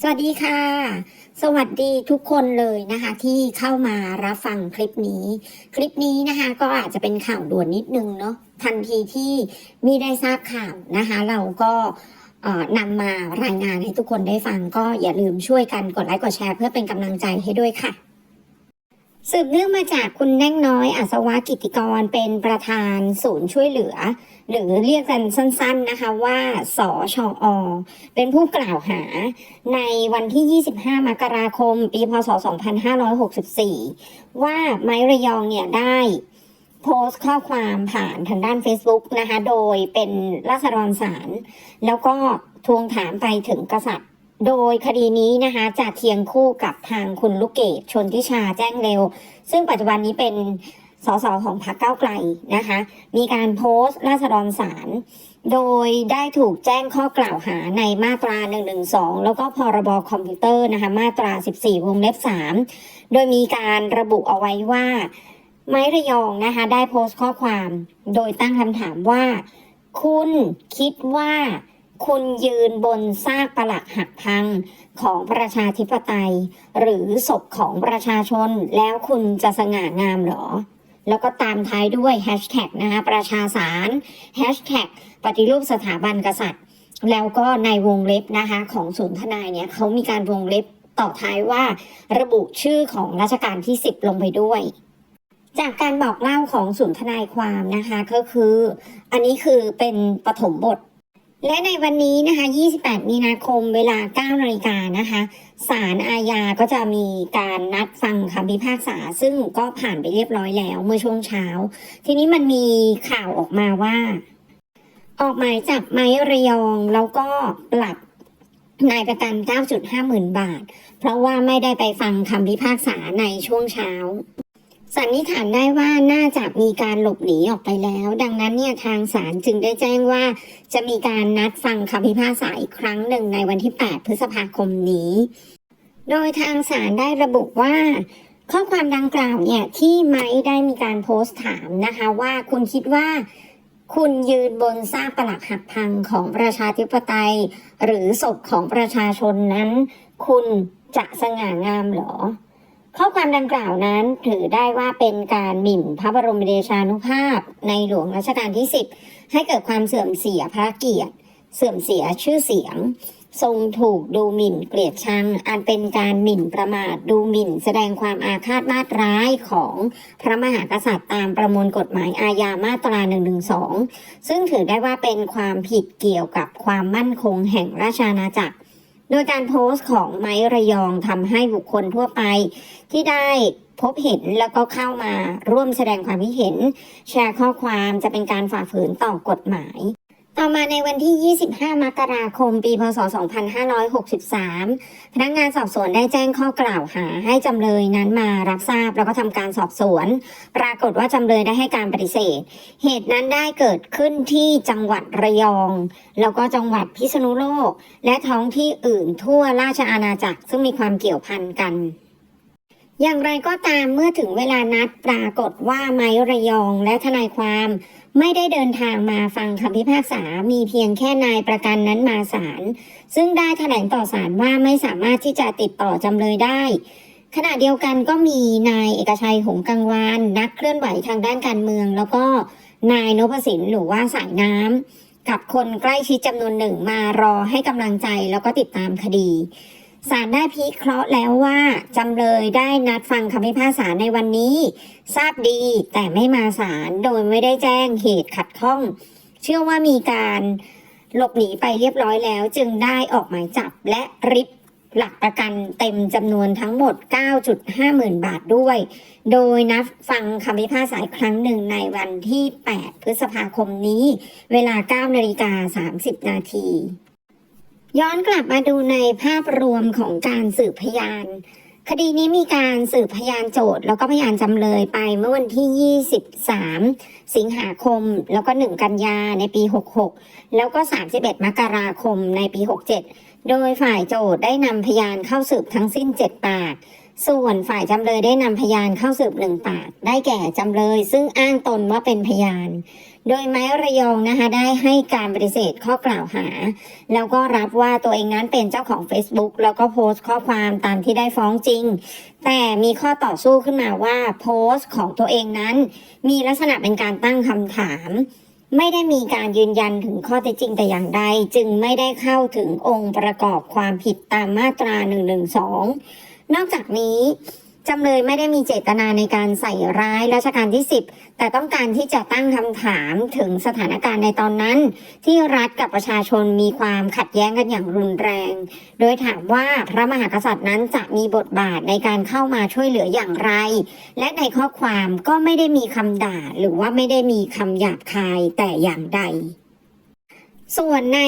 สวัสดีค่ะ สวัสดีทุกคนเลยนะคะ ที่เข้ามารับฟังคลิปนี้ คลิปนี้นะคะ ก็อาจจะเป็นข่าวด่วนนิดนึงเนาะทันทีที่มีได้ทราบข่าวนะคะ เราก็นำมารายงานให้ทุกคนได้ฟังก็อย่าลืมช่วยกันกดไลค์กดแชร์เพื่อเป็นกำลังใจให้ด้วยค่ะ สืบเนื่องมาจากคุณแน่งน้อยอัศวกิติกรเป็นประธานศูนย์ช่วยเหลือ หรือเรียกกันสั้นๆนะคะว่าสอชอเป็นผู้กล่าวหา ในวันที่ 25 มกราคม ปีพศ 2564 ว่าไม้ระยองเนี่ยได้โพสต์ข้อความผ่านทางด้าน Facebook นะคะ โดยเป็นราษฎรศาลแล้วก็ทวงถามไปถึงกษัตริย์ โดยคดีนี้นะคะจะเคียงคู่กับทางคุณลูกเกดชนทิชาแจ้งเร็ว ซึ่งปัจจุบันนี้เป็นสสของพรรคก้าวไกลนะคะ มีการโพสต์ราษฎรศาลโดยได้ถูกแจ้งข้อกล่าวหาในมาตรา 112 แล้วก็พรบคอมพิวเตอร์นะคะ มาตรา 14 วงเล็บ 3 โดยมีการระบุเอาไว้ว่า ไม้ระยองนะคะ ได้โพสต์ข้อความ โดยตั้งคำถามว่า คุณคิดว่า คุณยืนบนซากปลักหักพังของประชาธิปไตย หรือศพของประชาชนแล้วคุณจะสง่างามเหรอ แล้วก็ตามท้ายด้วยแฮชแท็กนะคะประชาสารแฮชแท็กปฏิรูปสถาบันกษัตริย์ แล้วก็ในวงเล็บนะคะของศูนย์ทนายเนี่ยเขามีการวงเล็บต่อท้ายว่าระบุชื่อของรัชกาลที่ 10 ลงไปด้วยจากการบอกเล่าของศูนย์ทนายความนะคะก็คือ อันนี้คือเป็นปฐมบท และในวันนี้นะคะ 28 มีนาคมเวลา 9 นาฬิกานะคะศาลอาญาก็จะมีการนัดฟังคำพิพากษา ซึ่งก็ผ่านไปเรียบร้อยแล้วเมื่อช่วงเช้า ทีนี้มันมีข่าวออกมาว่า ออกหมายจับไม้ระยองแล้วก็ปรับนายประกัน 9.5หมื่นบาท เพราะว่าไม่ได้ไปฟังคำพิพากษาในช่วงเช้า สันนิษฐานได้ว่าน่าจะมีการหลบหนีออกไปแล้ว ดังนั้นเนี่ยทางศาลจึงได้แจ้งว่า จะมีการนัดฟังคำพิพากษาอีกครั้งหนึ่งในวันที่ 8 พฤษภาคมนี้ โดยทางศาลได้ระบุว่า ข้อความดังกล่าวเนี่ยที่ไม้ได้มีการโพสต์ถามนะคะว่าคุณคิดว่าคุณยืนบนซากปลักหักพังของประชาธิปไตย หรือศพของประชาชนนั้น คุณจะสง่างามหรอ ข้อความดังกล่าวนั้นถือได้ว่าเป็นการหมิ่นพระบรมเดชานุภาพ ในหลวงรัชกาลที่ 10 ให้เกิดความเสื่อมเสียพระเกียรติ เสื่อมเสียชื่อเสียง ทรงถูกดูหมิ่นเกลียดชังอันเป็นการหมิ่นประมาทดูหมิ่น แสดงความอาฆาตมาตร้ายของพระมหากษัตริย์ตามประมวลกฎหมายอาญามาตรา 112 ซึ่งถือได้ว่าเป็นความผิดเกี่ยวกับความมั่นคงแห่งราชอาณาจักร โดยการโพสต์ของไม้ระยองทำให้บุคคลทั่วไป ที่ได้พบเห็นแล้วก็เข้ามาร่วมแสดงความคิดเห็น แชร์ข้อความจะเป็นการฝ่าฝืนต่อกฎหมาย ต่อมาในวันที่ 25 มกราคม ปี พศ 2563 พนักงานสอบสวนได้แจ้งข้อกล่าวหาให้จำเลยนั้นมารับทราบแล้วก็ทำการสอบสวน ปรากฏว่าจำเลยได้ให้การปฏิเสธ เหตุนั้นได้เกิดขึ้นที่จังหวัดระยอง แล้วก็จังหวัดพิษณุโลก และท้องที่อื่นทั่วราชอาณาจักร ซึ่งมีความเกี่ยวพันกันอย่างไรก็ตามเมื่อถึงเวลานัดปรากฏว่าไม้ระยองและทนายความ ไม่ได้เดินทางมาฟังคำพิพากษา มีเพียงแค่นายประกันนั้นมาศาล ซึ่งได้แถลงต่อศาลว่าไม่สามารถที่จะติดต่อจำเลยได้ ขณะเดียวกันก็มีนายเอกชัยหงกังวานนักเคลื่อนไหวทางด้านการเมือง แล้วก็นายนพสินหรือว่าสายน้ำกับคนใกล้ชิดจำนวนหนึ่งมารอให้กำลังใจแล้วก็ติดตามคดี ศาลได้พิเคราะห์แล้วว่า จำเลยได้นัดฟังคำพิพากษาในวันนี้ ทราบดีแต่ไม่มาศาลโดยไม่ได้แจ้งเหตุขัดข้อง เชื่อว่ามีการหลบหนีไปเรียบร้อยแล้ว จึงได้ออกหมายจับและริบหลักประกันเต็มจำนวนทั้งหมด 9.5หมื่นบาทด้วย โดยนัดฟังคำพิพากษาครั้งหนึ่งในวันที่ 8 พฤษภาคมนี้ เวลา 9นาฬิกา30 นาที ย้อนกลับมาดูในภาพรวมของการสืบพยาน คดีนี้มีการสืบพยานโจทย์แล้วก็พยานจำเลยไปเมื่อวันที่ 23 สิงหาคม แล้วก็ 1 กันยาในปี 66 แล้วก็ 31 มกราคมในปี 67 โดยฝ่ายโจทย์ได้นำพยานเข้าสืบทั้งสิ้น 7 ปาก ส่วนฝ่ายจำเลยได้นำพยานเข้าสืบหนึ่งปาก ได้แก่จำเลย ซึ่งอ้างตนว่าเป็นพยาน โดยไม้ระยองนะคะได้ให้การปฏิเสธข้อกล่าวหา แล้วก็รับว่าตัวเองนั้นเป็นเจ้าของ Facebook แล้วก็โพสต์ข้อความตามที่ได้ฟ้องจริง แต่มีข้อต่อสู้ขึ้นมาว่าโพสต์ของตัวเองนั้น มีลักษณะเป็นการตั้งคำถาม ไม่ได้มีการยืนยันถึงข้อเท็จจริงแต่อย่างใด จึงไม่ได้เข้าถึงองค์ประกอบความผิดตามมาตรา 112 นอกจากนี้ จำเลยไม่ได้มีเจตนาในการใส่ร้ายรัชกาลที่ 10 แต่ต้องการที่จะตั้งคำถามถึงสถานการณ์ในตอนนั้น ที่รัฐกับประชาชนมีความขัดแย้งกันอย่างรุนแรง โดยถามว่าพระมหากษัตริย์นั้นจะมีบทบาทในการเข้ามาช่วยเหลืออย่างไร และในข้อความก็ไม่ได้มีคำด่า หรือว่าไม่ได้มีคำหยาบคายแต่อย่างใดส่วนใน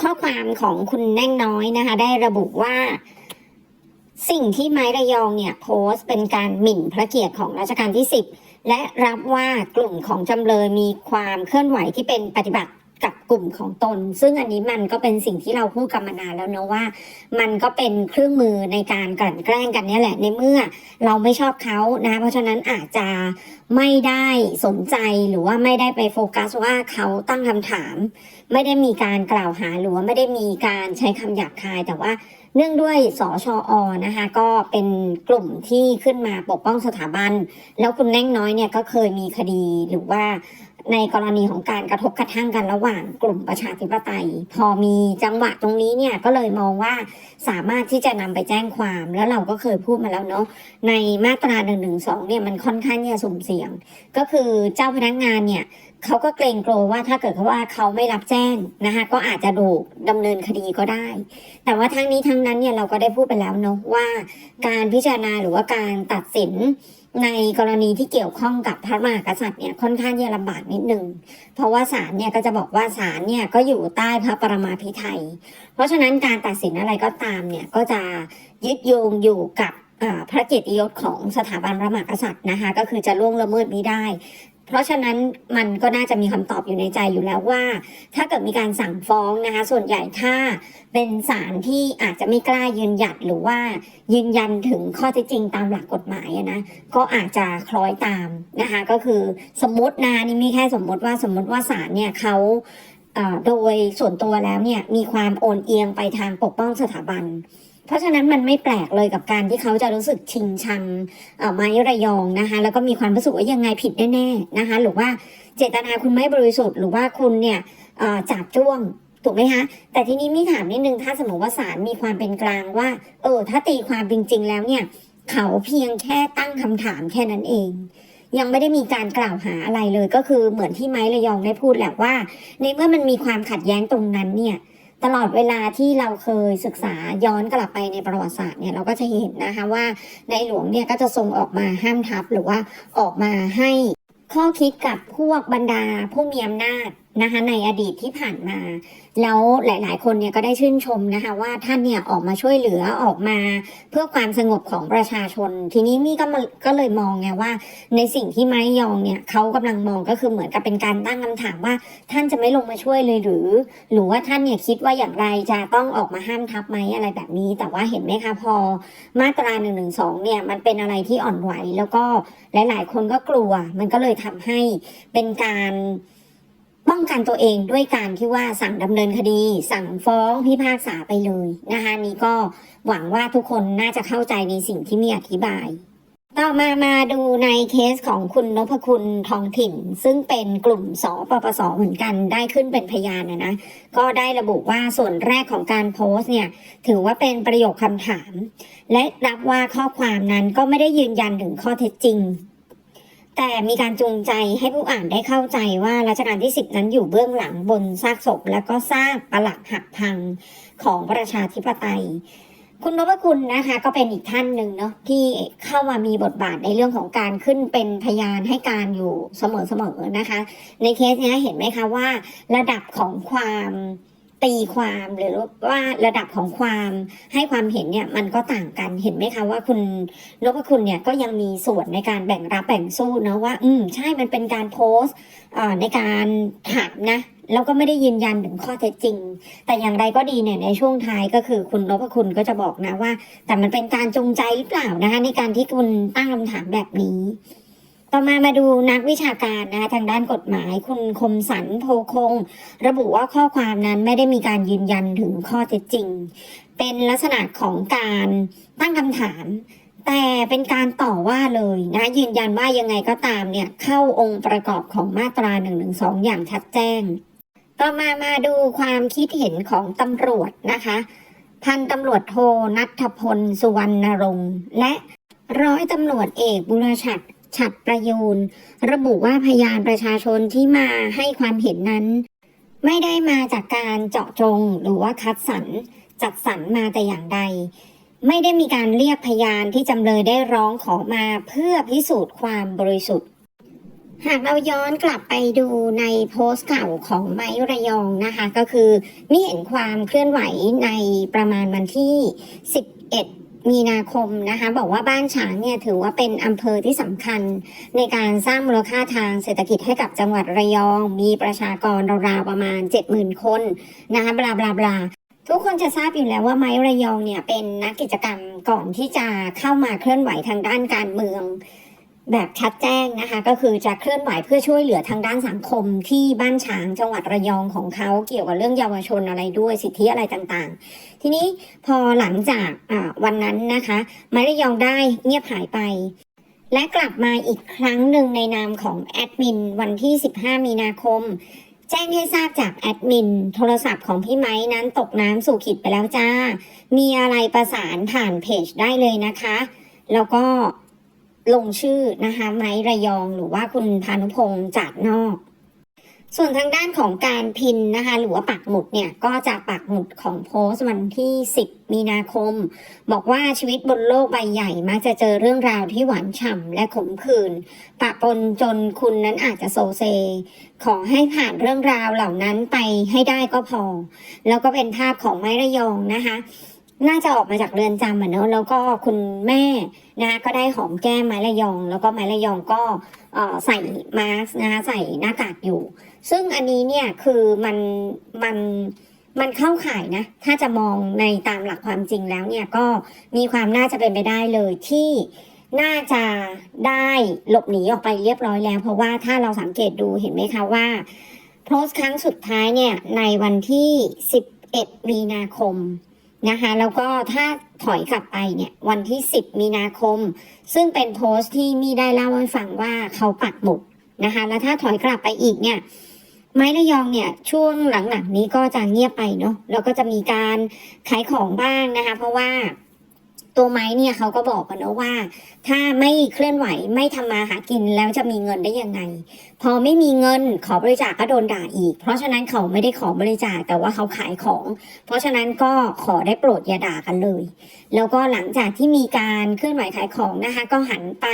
ข้อความของคุณแน่งน้อยนะคะ ได้ระบุว่า สิ่งที่ไม้ระยองเนี่ยโพสต์เป็นการหมิ่นพระเกียรติของรัชกาลที่ 10 และรับว่ากลุ่มของจำเลยมีความเคลื่อนไหวที่เป็นปฏิบัติกับกลุ่มของตน ซึ่งอันนี้มันก็เป็นสิ่งที่เราพูดกันมานานแล้วเนะว่า มันก็เป็นเครื่องมือในการกลั่นแกล้งกันนี่แหละในเมื่อเราไม่ชอบเขานะ เพราะฉะนั้นอาจจะไม่ได้สนใจหรือว่าไม่ได้ไปโฟกัสว่าเขาตั้งคำถาม ไม่ได้มีการกล่าวหาหรือว่าไม่ได้มีการใช้คำหยาบคายแต่ว่า เนื่องด้วยสชอนะคะก็เป็นกลุ่มที่ขึ้นมาปกป้องสถาบัน แล้วคุณแน่งน้อยเนี่ยก็เคยมีคดีหรือว่าในกรณีของการกระทบกระทั่งกันระหว่างกลุ่มประชาธิปไตย พอมีจังหวะตรงนี้เนี่ยก็เลยมองว่าสามารถที่จะนำไปแจ้งความแล้วเราก็เคยพูดมาแล้วเนาะในมาตรา1นึเนี่ยมันค่อนข้างที่จะสุ่มเสี่ยง ก็คือเจ้าพนักงานเนี่ย เขาก็เกรงกลัวว่าถ้าเกิดเขาว่าเขาไม่รับแจ้งนะคะก็อาจจะถูกดำเนินคดีก็ได้ แต่ว่าทั้งนี้ทั้งนั้นเนี่ยเราก็ได้พูดไปแล้วเนาะว่า การพิจารณาหรือว่าการตัดสินในกรณีที่เกี่ยวข้องกับพระมหากษัตริย์เนี่ยค่อนข้างจะลำบากนิดนึง เพราะว่าศาลเนี่ยก็จะบอกว่าศาลเนี่ยก็อยู่ใต้พระปรมาภิไธยเพราะฉะนั้นการตัดสินอะไรก็ตามเนี่ยก็จะยึดโยงอยู่กับพระเกียรติยศของสถาบันพระมหากษัตริย์นะคะก็คือจะล่วงละเมิดไม่ได้ เพราะฉะนั้นมันก็น่าจะมีคำตอบอยู่ในใจอยู่แล้วว่า ถ้าเกิดมีการสั่งฟ้องนะคะ ส่วนใหญ่ถ้าเป็นศาลที่อาจจะไม่กล้ายืนหยัดหรือว่ายืนยันถึงข้อเท็จจริงตามหลักกฎหมายนะก็อาจจะคล้อยตามนะคะ ก็คือสมมตินะนี่ไม่แค่สมมติว่าสมมติว่าศาลเนี่ยเขาโดยส่วนตัวแล้วเนี่ยมีความโอนเอียงไปทางปกป้องสถาบัน เพราะฉะนั้นมันไม่แปลกเลยกับการที่เขาจะรู้สึกชิงชังไม้ระยองนะคะ แล้วก็มีความรู้สึกว่ายังไงผิดแน่ๆนะคะ หรือว่าเจตนาคุณไม่บริสุทธิ์ หรือว่าคุณเนี่ยจับจ้วงถูกไหมคะแต่ทีนี้มีถามนิดนึงถ้าสมมติว่าศาลมีความเป็นกลางว่า เออ ถ้าตีความจริง ๆ แล้วเนี่ย เขาเพียงแค่ตั้งคำถามแค่นั้นเอง ยังไม่ได้มีการกล่าวหาอะไรเลย ก็คือเหมือนที่ไม้ระยองได้พูดแหละว่า ในเมื่อมันมีความขัดแย้งตรงนั้นเนี่ย ตลอดเวลาที่เราเคยศึกษาย้อนกลับไปในประวัติศาสตร์เนี่ยเราก็จะเห็นนะคะว่าในหลวงเนี่ยก็จะทรงออกมาห้ามทับหรือว่าออกมาให้ข้อคิดกับพวกบรรดาผู้มีอำนาจนะคะในอดีตที่ผ่านมา แล้วหลาย ๆ คนเนี่ยก็ได้ชื่นชมนะคะ ว่าท่านเนี่ยออกมาช่วยเหลือออกมา เพื่อความสงบของประชาชน ทีนี้มี่ก็มาก็เลยมองไงว่า ในสิ่งที่ไม้ยองเนี่ยเขากำลังมองก็คือเหมือนกับเป็นการตั้งคำถามว่า ท่านจะไม่ลงมาช่วยเลยหรือ หรือว่าท่านเนี่ยคิดว่าอย่างไรจะต้องออกมาห้ามทับไหมอะไรแบบนี้ แต่ว่าเห็นไหมคะพอมาตรา1นึเนี่ยมันเป็นอะไรที่อ่อนไหวแล้วก็หลาย ๆ คนก็กลัว มันก็เลยทำให้เป็นการ ป้องกันตัวเองด้วยการที่ว่าสั่งดำเนินคดี สั่งฟ้องพิพากษาไปเลยนะคะนี่ก็หวังว่าทุกคนน่าจะเข้าใจในสิ่งที่มีอธิบายต่อมามาดูในเคสของคุณนพคุณทองถิ่น ซึ่งเป็นกลุ่มสปปสเหมือนกันได้ขึ้นเป็นพยานนะนะก็ได้ระบุว่าส่วนแรกของการโพสต์เนี่ย ถือว่าเป็นประโยคคำถาม และรับว่าข้อความนั้นก็ไม่ได้ยืนยันถึงข้อเท็จจริง แต่มีการจูงใจให้ผู้อ่านได้เข้าใจว่ารัชกาลที่ 10 นั้นอยู่เบื้องหลังบนซากศพ และก็ซากปลักหักพังของประชาธิปไตย คุณนพคุณนะคะก็เป็นอีกท่านหนึ่งเนาะที่เข้ามามีบทบาทในเรื่องของการขึ้นเป็นพยานให้การอยู่เสมอๆนะคะ ในเคสนี้เห็นไหมคะว่า ระดับของความ ตีความหรือว่าระดับของความให้ความเห็นเนี่ยมันก็ต่างกันเห็นไหมคะว่าคุณนพคุณเนี่ยก็ยังมีส่วนในการแบ่งรับแบ่งสู้เนาะว่า อืมใช่มันเป็นการโพสต์ในการถามนะแล้วก็ไม่ได้ยืนยันถึงข้อเท็จจริง แต่อย่างไรก็ดีเนี่ยในช่วงท้ายก็คือคุณนพคุณก็จะบอกนะว่า แต่มันเป็นการจงใจหรือเปล่านะคะในการที่คุณตั้งคำถามแบบนี้ ต่อมามาดูนักวิชาการนะคะทางด้านกฎหมายคุณคมสันโพคง ระบุว่าข้อความนั้นไม่ได้มีการยืนยันถึงข้อเท็จจริง เป็นลักษณะของการตั้งคำถาม แต่เป็นการต่อว่าเลยนะยืนยันว่ายังไงก็ตามเนี่ยเข้าองค์ประกอบของมาตรา1นึอย่างชัดแจ้ง ต่อมามาดูความคิดเห็นของตำรวจนะคะพันตำรวจโทนัทพลสุวรรณรงค์และร้อยตำรวจเอกบุรชัด ฉัดประยูนระบุว่าพยานประชาชนที่มาให้ความเห็นนั้น ไม่ได้มาจากการเจาะจงหรือว่าคัดสรรจัดสรรมาแต่อย่างใด ไม่ได้มีการเรียกพยานที่จำเลยได้ร้องขอมาเพื่อพิสูจน์ความบริสุทธิ์ หากเราย้อนกลับไปดูในโพสต์เก่าของไม้ระยองนะคะ ก็คือไมีเห็นความเคลื่อนไหวในประมาณวันที่ 11 มีนาคมนะคะบอกว่าบ้านฉางเนี่ยถือว่าเป็นอำเภอที่สำคัญในการสร้างมูลค่าทางเศรษฐกิจให้กับจังหวัดระยอง มีประชากรราวๆประมาณ 70,000 คนนะคะบลาบลาบลาทุกคนจะทราบอยู่แล้วว่าไม้ระยองเนี่ยเป็นนักกิจกรรมก่อนที่จะเข้ามาเคลื่อนไหวทางด้านการเมือง แบบชัดแจ้งนะคะ ก็คือจะเคลื่อนไหวเพื่อช่วยเหลือทางด้านสังคมที่บ้านฉางจังหวัดระยองของเขาเกี่ยวกับเรื่องเยาวชนอะไรด้วยสิทธิอะไรต่างๆ ทีนี้พอหลังจากวันนั้นนะคะไม้ระยองได้เงียบหายไป และกลับมาอีกครั้งหนึ่งในนามของแอดมินวันที่ 15 มีนาคม แจ้งให้ทราบจากแอดมินโทรศัพท์ของพี่ไม้นั้นตกน้ำสู่ขิดไปแล้วจ้า มีอะไรประสานผ่านเพจได้เลยนะคะ แล้วก็ ลงชื่อนะคะไม้ระยองหรือว่าคุณพานุพงษ์จาดนอก ส่วนทางด้านของการพินนะคะ หรือว่าปักหมุดเนี่ย ก็จะปักหมุดของโพสต์วันที่ 10 มีนาคม บอกว่าชีวิตบนโลกใบใหญ่มักจะเจอเรื่องราวที่หวานฉ่ำและขมขื่นปะปนจนคุณนั้นอาจจะโซเซ ขอให้ผ่านเรื่องราวเหล่านั้นไปให้ได้ก็พอ แล้วก็เป็นภาพของไม้ระยองนะคะ น่าจะออกมาจากเรือนจำเหมือะเนอะแล้วก็คุณแม่นะคะก็ได้หอมแก้มไม้ระยอง แล้วก็ไม้ระยองก็เอ่อใส่มาสก์นะคะใส่หน้ากากอยู่ ซึ่งอันนี้เนี่ยคือมันมันมันเข้าข่ายนะ ถ้าจะมองในตามหลักความจริงแล้วเนี่ยก็มีความน่าจะเป็นไปได้เลยที่น่าจะได้หลบหนีออกไปเรียบร้อยแล้ว เพราะว่าถ้าเราสังเกตดูเห็นไหมคะว่าโพสต์ครั้งสุดท้ายเนี่ยในวันที่ 11 มีนาคม นะคะแล้วก็ถ้าถอยกลับไปเนี่ยวันที่ 10 มีนาคม ซึ่งเป็นโพสต์ที่มีได้เล่าให้ฟังว่าเขาปักหมุดนะคะแล้วถ้าถอยกลับไปอีกเนี่ยไม้ระยองเนี่ยช่วงหลังๆนี้ก็จะเงียบไปเนาะแล้วก็จะมีการขายของบ้างนะคะ เพราะว่า ตัวไม้เนี่ยเขาก็บอกกันนะว่า ถ้าไม่เคลื่อนไหวไม่ทำมาหากินแล้วจะมีเงินได้ยังไง พอไม่มีเงินขอบริจาคก็โดนด่าอีก เพราะฉะนั้นเขาไม่ได้ขอบริจาคแต่ว่าเขาขายของ เพราะฉะนั้นก็ขอได้โปรดอย่าด่ากันเลย แล้วก็หลังจากที่มีการเคลื่อนไหวขายของนะคะ ก็หันไป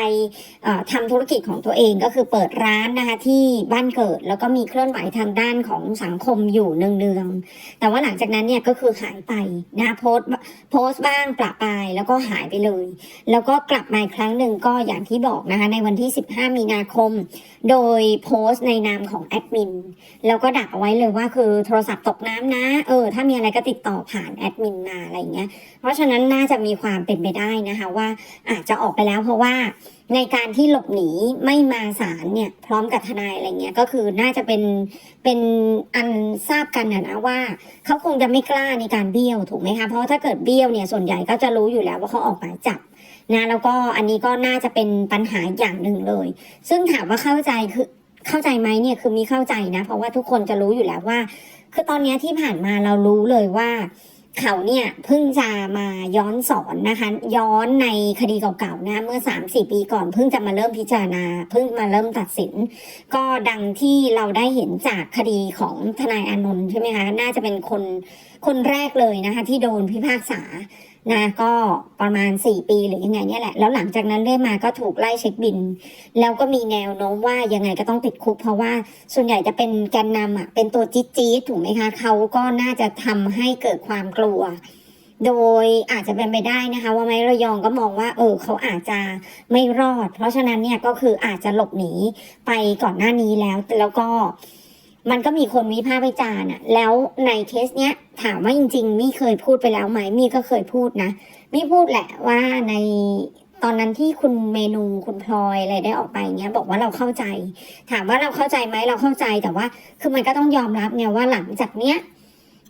เอ่อทำธุรกิจของตัวเองก็คือเปิดร้านนะคะที่บ้านเกิด แล้วก็มีเคลื่อนไหวทางด้านของสังคมอยู่เนืองๆแต่ว่าหลังจากนั้นเนี่ยก็คือหายไปนะคะโพสโพสบ้างประปรายแล้วก็หายไปเลย แล้วก็กลับมาอีกครั้งหนึ่งก็อย่างที่บอกนะคะในวันที่ 15 มีนาคม โดยโพสต์ในนามของแอดมินแล้วก็ดักเอาไว้เลยว่าคือโทรศัพท์ตกน้ำนะ เออ ถ้ามีอะไรก็ติดต่อผ่านแอดมินมาอะไรอย่างเงี้ยเพราะฉะนั้นน่าจะมีความเป็นไปได้นะคะว่าอาจจะออกไปแล้วเพราะว่า ในการที่หลบหนีไม่มาศาลเนี่ย พร้อมกับทนายอะไรเงี้ยก็คือน่าจะเป็นเป็นอันทราบกันนะนะว่า เขาคงจะไม่กล้าในการเบี้ยวถูกไหมคะเพราะถ้าเกิดเบี้ยวเนี่ยส่วนใหญ่ก็จะรู้อยู่แล้วว่าเขาออกหมายจับนะแล้วก็อันนี้ก็น่าจะเป็นปัญหาอย่างหนึ่งเลย ซึ่งถามว่าเข้าใจคือเข้าใจไหมเนี่ยคือมีเข้าใจนะ เพราะว่าทุกคนจะรู้อยู่แล้วว่า คือตอนนี้ที่ผ่านมาเรารู้เลยว่า เขาเนี่ยเพิ่งจะมาย้อนสอนนะคะ ย้อนในคดีเก่าๆนะเมื่อ3าสี่ปีก่อนเพิ่งจะมาเริ่มพิจารณา เพิ่งมาเริ่มตัดสิน ก็ดังที่เราได้เห็นจากคดีของทนายอานนท์ใช่ไหมคะ น่าจะเป็นคนคนแรกเลยนะคะ ที่โดนพิพากษา นะก็ประมาณ 4 ปีหรือยังไงเนี่ยแหละ แล้วหลังจากนั้นเรื่อยมาก็ถูกไล่เช็คบิน แล้วก็มีแนวโน้มว่ายังไงก็ต้องติดคุก เพราะว่าส่วนใหญ่จะเป็นแกนนำอะเป็นตัวจี๊ดจี๊ดถูกไหมคะเขาก็น่าจะทำให้เกิดความกลัว โดยอาจจะเป็นไปได้นะคะ ว่าไม้ระยองก็มองว่า เออเขาอาจจะไม่รอด เพราะฉะนั้นเนี่ยก็คืออาจจะหลบหนีไปก่อนหน้านี้แล้วแล้วก็ มันก็มีคนวิพากษ์วิจารณ์อะแล้วในเคสเนี้ยถามว่าจริง ๆ มี่เคยพูดไปแล้วไหมมี่ก็เคยพูดนะมี่พูดแหละว่าในตอนนั้นที่คุณเมนูคุณพลอยอะไรได้ออกไปเงี้ยบอกว่าเราเข้าใจ ถามว่าเราเข้าใจไหมเราเข้าใจแต่ว่า คือมันก็ต้องยอมรับไงว่าหลังจากเนี้ย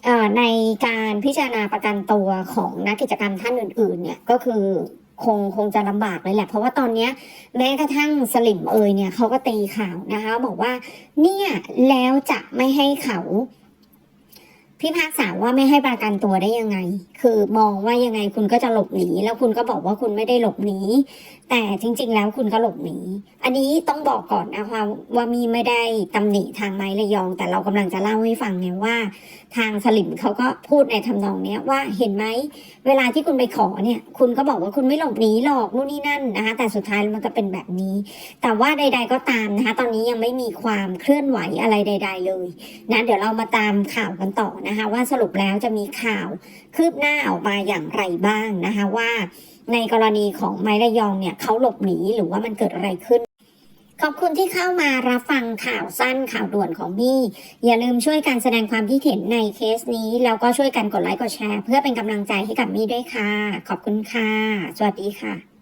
เอ่อในการพิจารณาประกันตัวของนักกิจกรรมท่านอื่น ๆ เนี่ยก็คือ คงคงจะลำบากเลยแหละ เพราะว่าตอนนี้แม้กระทั่งสลิมเอยเนี่ยเขาก็ตีข่าวนะคะ บอกว่าเนี่ยแล้วจะไม่ให้เขา พิพากษาว่าไม่ให้ประกันตัวได้ยังไง คือมองว่ายังไงคุณก็จะหลบหนี แล้วคุณก็บอกว่าคุณไม่ได้หลบหนี แต่จริง ๆ แล้วคุณก็หลบหนี อันนี้ต้องบอกก่อนนะคะว่ามีไม่ได้ตำหนิทางไม้ระยอง แต่เรากำลังจะเล่าให้ฟังไงว่า ทางสลิมเขาก็พูดในทำนองเนี้ยว่าเห็นไหมเวลาที่คุณไปขอเนี่ย คุณก็บอกว่าคุณไม่หลบหนีหรอกนู่นนี่นั่นนะคะ แต่สุดท้ายมันก็เป็นแบบนี้ แต่ว่าใด ๆ ก็ตามนะคะ ตอนนี้ยังไม่มีความเคลื่อนไหวอะไรใด ๆ เลยนะ เดี๋ยวเรามาตามข่าวกันต่อนะคะว่าสรุปแล้วจะมีข่าวคืบหน้าออกมาอย่างไรบ้างนะคะว่าในกรณีของไม้ระยองเนี่ยเขาหลบหนีหรือว่ามันเกิดอะไรขึ้น ขอบคุณที่เข้ามารับฟังข่าวสั้นข่าวด่วนของมี่อย่าลืมช่วยกันแสดงความคิดเห็นในเคสนี้ แล้วก็ช่วยกันกดไลค์กดแชร์ เพื่อเป็นกำลังใจให้กับมี่ด้วยค่ะ ขอบคุณค่ะ สวัสดีค่ะ